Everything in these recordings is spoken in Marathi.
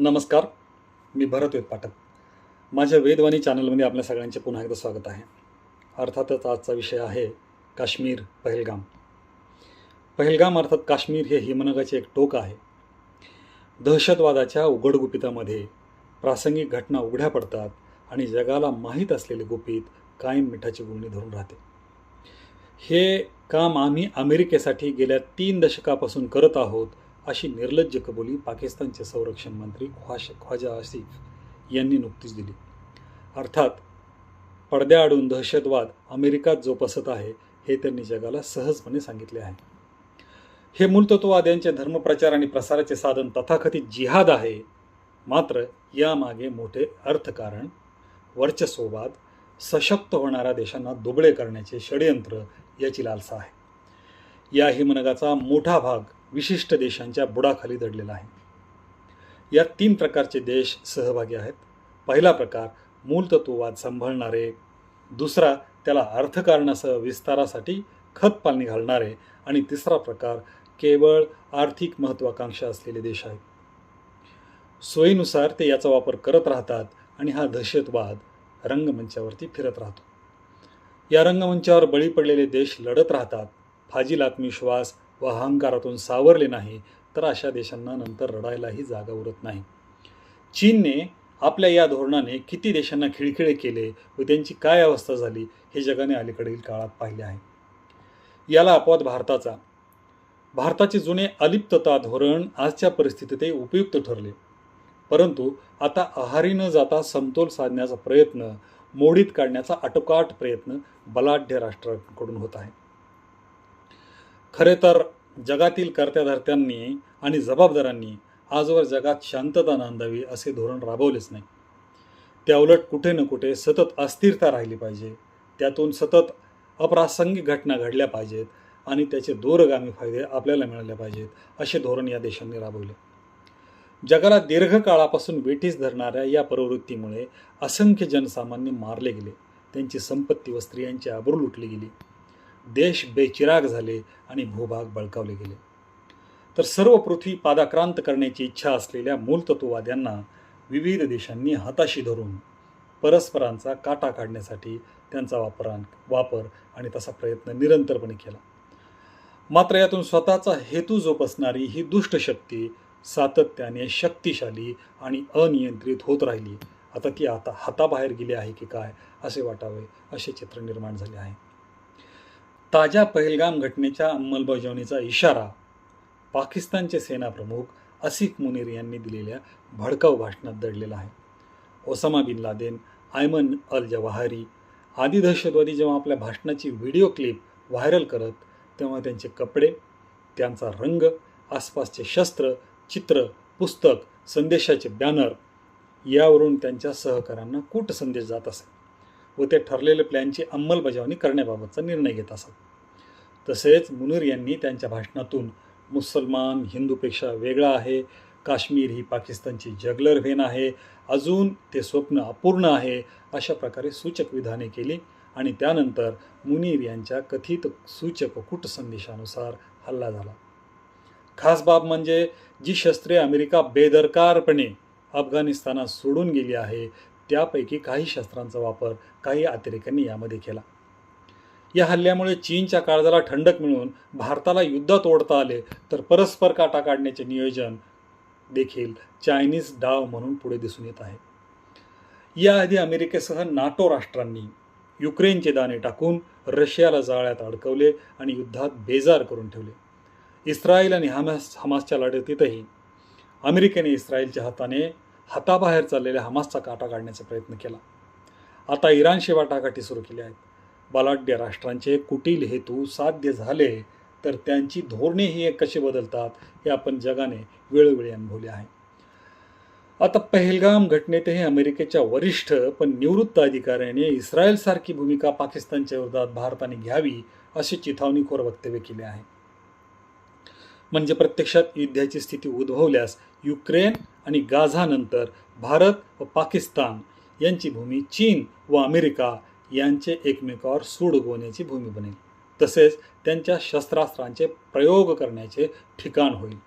नमस्कार मी भरत वेद पाठक माझ्या वेदवाणी चॅनलमध्ये आपल्या सगळ्यांचे पुन्हा एकदा स्वागत आहे. अर्थातच आजचा विषय आहे काश्मीर पहलगाम. पहलगाम अर्थात काश्मीर हे हिमनगाचे एक टोक आहे. दहशतवादाच्या उघड गुपितामध्ये प्रासंगिक घटना उघड्या पडतात आणि जगाला माहीत असलेले गुपित कायम मिठाची गुळणी धरून राहते. हे काम आम्ही अमेरिकेसाठी गेल्या तीन दशकापासून करत आहोत अशी निर्लज्ज कबुली पाकिस्तानचे संरक्षण मंत्री ख्वाश ख्वाजा आसिफ यांनी नुकतीच दिली. अर्थात पडद्याआडून दहशतवाद अमेरिकात जोपासत आहे हे त्यांनी जगाला सहजपणे सांगितले आहे. हे मूलतत्ववाद्यांचे धर्मप्रचार आणि प्रसाराचे साधन तथाकथित जिहाद आहे मात्र यामागे मोठे अर्थकारण वर्चस्ववाद सशक्त होणाऱ्या देशांना दुबळे करण्याचे षडयंत्र याची लालसा आहे. या हिमनगाचा मोठा भाग विशिष्ट देशांच्या बुडाखाली दडलेला आहे. यात तीन प्रकारचे देश सहभागी आहेत. पहिला प्रकार मूलतत्ववाद सांभाळणारे दुसरा त्याला अर्थकारणासह विस्तारासाठी खतपालनी घालणारे आणि तिसरा प्रकार केवळ आर्थिक महत्त्वाकांक्षा असलेले देश आहेत. सोयीनुसार ते याचा वापर करत राहतात आणि हा दहशतवाद रंगमंचावरती फिरत राहतो. या रंगमंचावर बळी पडलेले देश लढत राहतात. फाजील आत्मविश्वास व अहंकारातून सावरले नाही तर अशा देशांना नंतर रडायलाही जागा उरत नाही. चीनने आपल्या या धोरणाने किती देशांना खिळखिळे केले व त्यांची काय अवस्था झाली हे जगाने अलीकडील काळात पाहिले आहे. याला अपवाद भारताचा. भारताचे जुने अलिप्तता धोरण आजच्या परिस्थितीतही उपयुक्त ठरले. परंतु आता आहारी न जाता समतोल साधण्याचा प्रयत्न मोडीत काढण्याचा आटोकाट प्रयत्न बलाढ्य राष्ट्रांकडून होत आहे. खरे तर जगातील कर्त्याधर्त्यांनी आणि जबाबदारांनी आजवर जगात शांतता नांदावी असे धोरण राबवलेच नाही. त्याउलट कुठे न कुठे सतत अस्थिरता राहिली पाहिजे. त्यातून सतत अप्रासंगिक घटना घडल्या पाहिजेत आणि त्याचे दूरगामी फायदे आपल्याला मिळाले पाहिजेत असे धोरण या देशांनी राबवले. जगाला दीर्घकाळापासून वेठीस धरणाऱ्या या प्रवृत्तीमुळे असंख्य जनसामान्य मारले गेले. त्यांची संपत्ती व स्त्रियांची आबरू लुटली गेली. देश बेचिराग झाले आणि भूभाग बळकावले गेले. तर सर्व पृथ्वी पादाक्रांत करण्याची इच्छा असलेल्या मूलतत्ववाद्यांना विविध देशांनी हाताशी धरून परस्परांचा काटा काढण्यासाठी त्यांचा वापरान वापर आणि तसा प्रयत्न निरंतरपणे केला. मात्र यातून स्वतःचा हेतू जोपासणारी ही दुष्ट शक्ती सातत्याने शक्तिशाली आणि अनियंत्रित होत राहिली. आता ती आता हाताबाहेर गेली आहे की काय असे वाटावे असे चित्र निर्माण झाले आहे. ताज्या पहलगाम घटनेच्या अंमलबजावणीचा इशारा पाकिस्तानचे सेनाप्रमुख असिक मुनीर यांनी दिलेल्या भडकाऊ भाषणात दडलेला आहे. Osama bin Laden Ayman al Zawahiri आदी दहशतवादी जेव्हा आपल्या भाषणाची व्हिडिओ क्लिप व्हायरल करत तेव्हा त्यांचे कपडे त्यांचा रंग आसपासचे शस्त्र चित्र पुस्तक संदेशाचे बॅनर यावरून त्यांच्या सहकाऱ्यांना कूट संदेश जात असे. व ते ठरलेले प्लॅनची अंमलबजावणी करण्याबाबतचा निर्णय घेत असत. तसेच मुनीर यांनी त्यांच्या भाषणातून मुसलमान हिंदूपेक्षा वेगळा आहे काश्मीर ही पाकिस्तानची जगलर व्हेन आहे अजून ते स्वप्न अपूर्ण आहे अशा प्रकारे सूचक विधाने केली आणि त्यानंतर मुनीर यांच्या कथित सूचक कूट संदेशानुसार हल्ला झाला. खास बाब म्हणजे जी शस्त्रे अमेरिका बेदरकारपणे अफगाणिस्तानात सोडून गेली आहे त्यापैकी काही शस्त्रांचा वापर काही अतिरेक्यांनी यामध्ये केला. या हल्ल्यामुळे चीनच्या काळजाला ठंडक मिळून भारताला युद्धात ओढता आले तर परस्पर काटा काढण्याचे नियोजन देखील चायनीज डाव म्हणून पुढे दिसून येत आहे. याआधी अमेरिकेसह नाटो राष्ट्रांनी युक्रेनचे दाणे टाकून रशियाला जाळ्यात अडकवले आणि युद्धात बेजार करून ठेवले. इस्रायल आणि हमास हमासच्या लढतीतही अमेरिकेने इस्रायलच्या हाताने हाताबाहेर चाललेल्या हमासचा काटा काढण्याचा प्रयत्न केला. आता इराणशी वाटाघाटी सुरू केल्या आहेत. बलाढ्य राष्ट्रांचे कुटील हेतू साध्य झाले तर त्यांची धोरणेही कशी बदलतात हे आपण जगाने वेळोवेळी अनुभवले आहे. आता पहलगाम घटनेतही अमेरिकेच्या वरिष्ठ पण निवृत्त अधिकाऱ्याने इस्रायलसारखी भूमिका पाकिस्तानच्या विरोधात भारताने घ्यावी अशी चिथावणीखोर वक्तव्य केले आहे. म्हणजे प्रत्यक्षात युद्धाची स्थिती उद्भवल्यास युक्रेन आणि गाझानंतर भारत व पाकिस्तान यांची भूमी चीन व अमेरिका यांचे एकमेकावर सूड उगवण्याची भूमी बनेल. तसेच त्यांच्या शस्त्रास्त्रांचे प्रयोग करण्याचे ठिकाण होईल.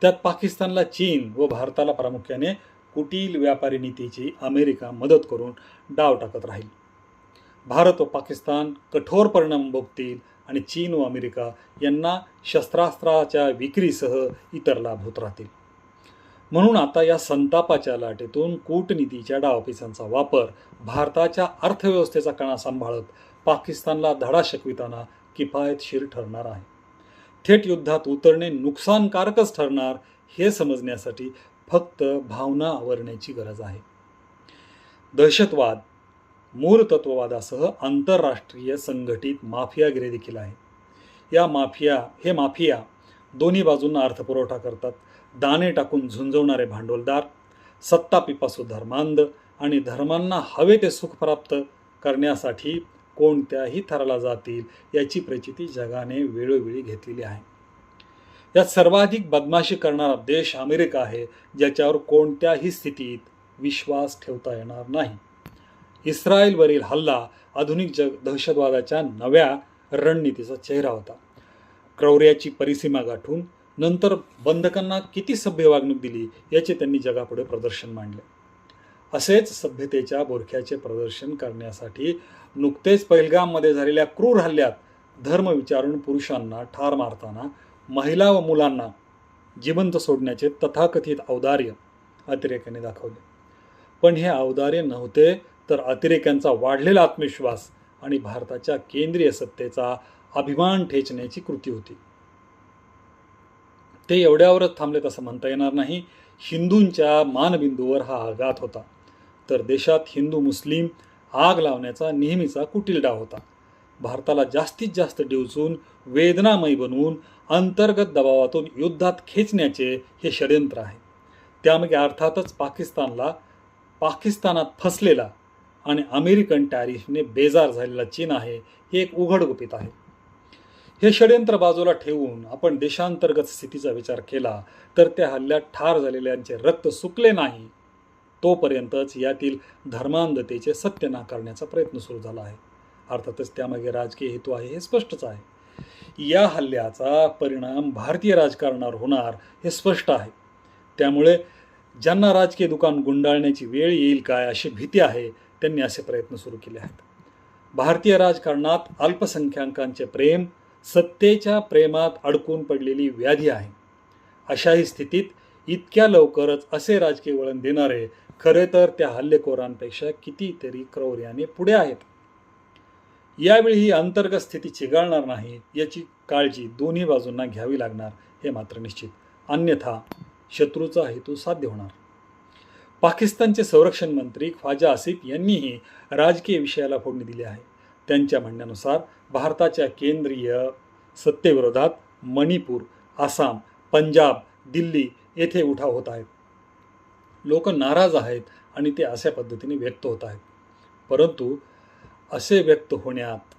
त्यात पाकिस्तानला चीन व भारताला प्रामुख्याने कुटील व्यापारी नीतीची अमेरिका मदत करून डाव टाकत राहील. भारत व पाकिस्तान कठोर परिणाम भोगतील आणि चीन व अमेरिका यांना शस्त्रास्त्राच्या विक्रीसह इतर लाभ होत राहतील. म्हणून आता या संतापाच्या लाटेतून कूटनीतीच्या डावापिसांचा वापर भारताच्या अर्थव्यवस्थेचा कणा सांभाळत पाकिस्तानला धडा शिकविताना किफायतशीर ठरणार आहे. थेट युद्धात उतरणे नुकसानकारकच ठरणार हे समजण्यासाठी फक्त भावना आवरण्याची गरज आहे. दहशतवाद मूलतत्ववादासह आंतरराष्ट्रीय संघटित माफियागिरी देखील आहे. या माफिया हे माफिया दोन्ही बाजूंना अर्थपुरवठा करतात. दाणे टाकून झुंजवणारे भांडवलदार सत्ता पिपासू धर्मांध आणि धर्मांना हवे ते सुख प्राप्त करण्यासाठी कोणत्याही थराला जातील याची प्रचिती जगाने वेळोवेळी घेतलेली आहे. यात सर्वाधिक बदमाशी करणारा देश अमेरिका आहे ज्याच्यावर कोणत्याही स्थितीत विश्वास ठेवता येणार नाही. इस्रायलवरील हल्ला आधुनिक जग दहशतवादाच्या नव्या रणनीतीचा चेहरा होता. क्रौर्याची परिसीमा गाठून नंतर बंधकांना किती सभ्य वागणूक दिली याचे त्यांनी जगापुढे प्रदर्शन मांडले. असेच सभ्यतेच्या बोरख्याचे प्रदर्शन करण्यासाठी नुकतेच पहिलगाममध्ये झालेल्या क्रूर हल्ल्यात धर्म विचारून पुरुषांना ठार मारताना महिला व मुलांना जिवंत सोडण्याचे तथाकथित औदार्य अतिरेक्याने दाखवले. पण हे औदार्य नव्हते तर अतिरेक्यांचा वाढलेला आत्मविश्वास आणि भारताच्या केंद्रीय सत्तेचा अभिमान ठेचण्याची कृती होती. ते एवढ्यावरच थांबलेत असं म्हणता येणार नाही. हिंदूंच्या मानबिंदूवर हा आघात होता. तर देशात हिंदू मुस्लिम आग लावण्याचा नेहमीचा कुटिलडा होता. भारताला जास्तीत जास्त डिवचून वेदनामयी बनवून अंतर्गत दबावातून युद्धात खेचण्याचे हे षडयंत्र आहे. त्यामागे अर्थातच पाकिस्तानला पाकिस्तानात फसलेला आणि अमेरिकन टॅरिफने बेजार झालेला चीन आहे हे एक उघड गुपित आहे. हे षडयंत्र बाजूला ठेवून आपण देशांतर्गत स्थितीचा विचार केला तर त्या हल्ल्यात ठार झालेल्यांचे रक्त सुकले नाही तोपर्यंतच यातील धर्मांधतेचे सत्य नाकारण्याचा प्रयत्न सुरू झाला आहे. अर्थातच त्यामागे राजकीय हेतू आहे हे स्पष्टच आहे. या हल्ल्याचा परिणाम भारतीय राजकारणावर होणार हे स्पष्ट आहे. त्यामुळे ज्यांना राजकीय दुकान गुंडाळण्याची वेळ येईल काय अशी भीती आहे त्यांनी असे प्रयत्न सुरू केले आहेत. भारतीय राजकारणात अल्पसंख्याकांचे प्रेम सत्तेच्या प्रेमात अडकून पडलेली व्याधी आहे. अशाही स्थितीत इतक्या लवकरच असे राजकीय वळण देणारे खरे तर त्या हल्लेखोरांपेक्षा कितीतरी क्रौर्याने पुढे आहेत. यावेळी ही अंतर्गत स्थिती चिघळणार नाही याची काळजी दोन्ही बाजूंना घ्यावी लागणार हे मात्र निश्चित. अन्यथा शत्रूचा हेतू साध्य होणार. पाकिस्तानचे संरक्षण मंत्री ख्वाजा आसिफ यांनीही राजकीय विषयाला फोडणी दिली आहे. त्यांच्या म्हणण्यानुसार भारताच्या केंद्रीय सत्तेविरोधात मणिपूर आसाम पंजाब दिल्ली येथे उठाव होत आहेत. लोक नाराज आहेत आणि ते अशा पद्धतीने व्यक्त होत आहेत. परंतु असे व्यक्त होण्यात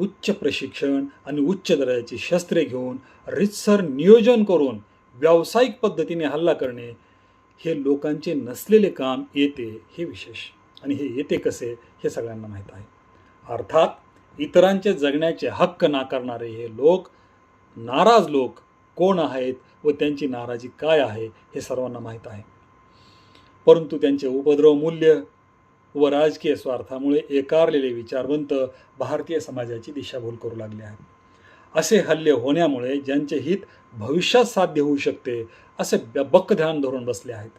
उच्च प्रशिक्षण आणि उच्च दर्जाची शस्त्रे घेऊन रितसर नियोजन करून व्यावसायिक पद्धतीने हल्ला करणे हे लोकांचे नसलेले काम येते हे विशेष. आणि हे येते कसे हे सगळ्यांना माहीत आहे. अर्थात इतरांचे जगण्याचे हक्क नाकारणारे हे लोक नाराज लोक कोण आहेत व त्यांची नाराजी काय आहे हे सर्वांना माहीत आहे. परंतु त्यांचे उपद्रव मूल्य व राजकीय स्वार्थामुळे एकारलेले विचारवंत भारतीय समाजाची दिशाभूल करू लागले आहेत. असे हल्ले होण्यामुळे ज्यांचे हित भविष्यात साध्य होऊ शकते असे बक्क ध्यान धरून बसले आहेत.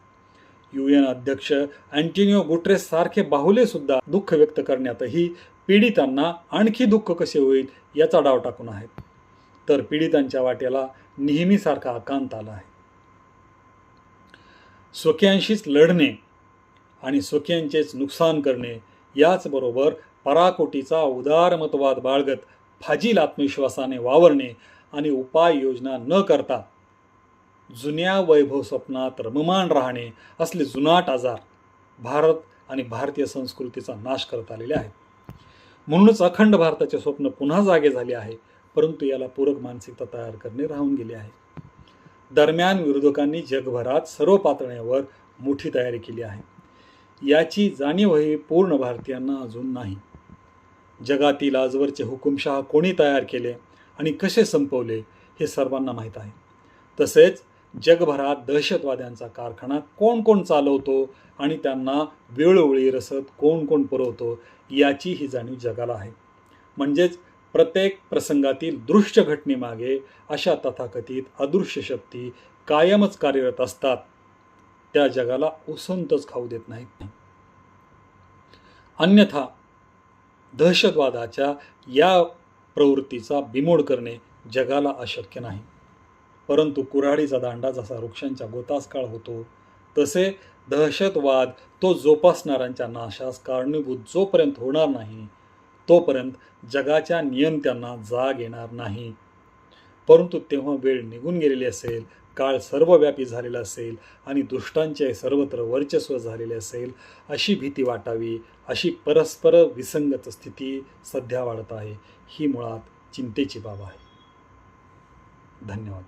यू एन अध्यक्ष अँटिनिओ गुट्रेस सारखे बाहुले सुद्धा दुःख व्यक्त करण्यातही पीडितांना आणखी दुःख कसे होईल याचा डाव टाकून आहेत. तर पीडितांच्या वाट्याला नेहमीसारखा आकांत आला आहे. स्वकीयांशीच लढणे आणि स्वकीयांचेच नुकसान करणे याचबरोबर पराकोटीचा उदारमतवाद बाळगत फाजील आत्मविश्वासाने वावरणे आणि उपाययोजना न करता जुन्या वैभव स्वप्नात रममान राहणे असले जुनाट आजार भारत आणि भारतीय संस्कृतीचा नाश करत आलेले आहेत. म्हणूनच अखंड भारताचे स्वप्न पुन्हा जागे झाले आहे परंतु याला पूरक मानसिकता तयार करणे राहून गेले आहे. दरम्यान विरोधकांनी जगभरात सर्व पातळ्यावर मोठी तयारी केली आहे. याची जाणीवही पूर्ण भारतीयांना अजून नाही. जगातील आजवरचे हुकुमशहा कोणी तयार केले? आणि कसे संपवले हे सर्वांना माहीत आहे. तसेच जगभरात दहशतवाद्यांचा कारखाना कोण कोण चालवतो आणि त्यांना वेळोवेळी रसद कोण कोण पुरवतो याची ही जाणीव जगाला आहे. म्हणजेच प्रत्येक प्रसंगातील दृश्य घटनेमागे अशा तथाकथित अदृश्य शक्ती कायमच कार्यरत असतात. त्या जगाला उसंतच खाऊ देत नाहीत. अन्यथा दहशतवादाच्या या प्रवृत्तीचा बिमोड करणे जगाला अशक्य नाही. परंतु कुऱ्हाडीचा दांडा जसा वृक्षांच्या गोतास काळ होतो तसे दहशतवाद तो जोपासणाऱ्यांच्या नाशास कारणीभूत जोपर्यंत होणार नाही तोपर्यंत जगाच्या नियंत्यांना जाग येणार नाही. परंतु तेव्हा वेळ निघून गेलेली असेल काळ सर्वव्यापी झालेला असेल आणि दुष्टांचे सर्वत्र वर्चस्व झालेले असेल अशी भीती वाटावी अशी परस्पर विसंगत स्थिती सध्या वाढत आहे. ही मुळात चिंतेची बाब आहे. धन्यवाद.